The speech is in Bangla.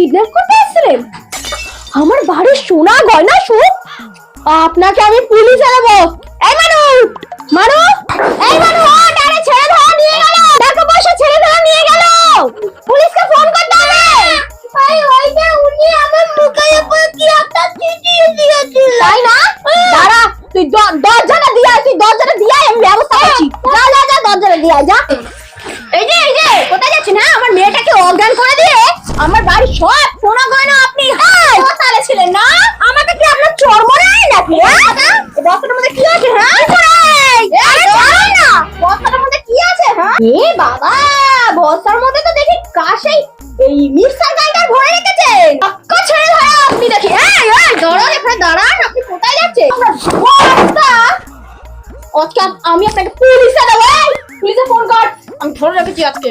কিডন্যাপ করতে এসেছিলেন? আমার বাড়ি সোনা গয়না সুখ আপনাকে আমি পুলিশ আনাবো। এই মানু মানু এই মানু ওঠ আরে ছেড়ে ধরা নিয়ে গেল। টাকা পয়সা ছেড়ে ধরা নিয়ে গেল। পুলিশকে ফোন করতে হবে। ভাই ওইটা উনি আমার মুখের উপর কি একটা চিঠিয়ে দিয়েছিল। তাই না? দাঁড়া তুই দরজাটা দিয়ে আয় তুই দরজাটা দিয়া আমি ব্যবস্থা করছি। যা যা যা দরজাটা দিয়া যা। এই যে এই যে কোথায় যাচ্ছিস না আমার মেয়েটাকে অজ্ঞান করে দিয়ে আমার বাড়ি সব সোনা গয়না আপনি হাই। তালে ছিলেন না আমাকে কি আপনার চোর মনে হয় নাকি? হ্যাঁ? এই বস্তাটার মধ্যে কি আছে হ্যাঁ? এই, আরে না বস্তাটার মধ্যে কি আছে হ্যাঁ? এ বাবা বস্তার মধ্যে তো দেখি কাশেই এই মিক্সার গ্রাইন্ডার ভরে রেখেছেন পাক্কা ছেড়ে ধরা আপনি দেখি এই এই দাঁড়ান এখানে দাঁড়ান আপনি কোথায় যাচ্ছেন? বস্তা! আজকে আমি আপনাকে পুলিশে দেবো পুলিশে ফোন কর। আমি ধরে রেখেছি আজকে।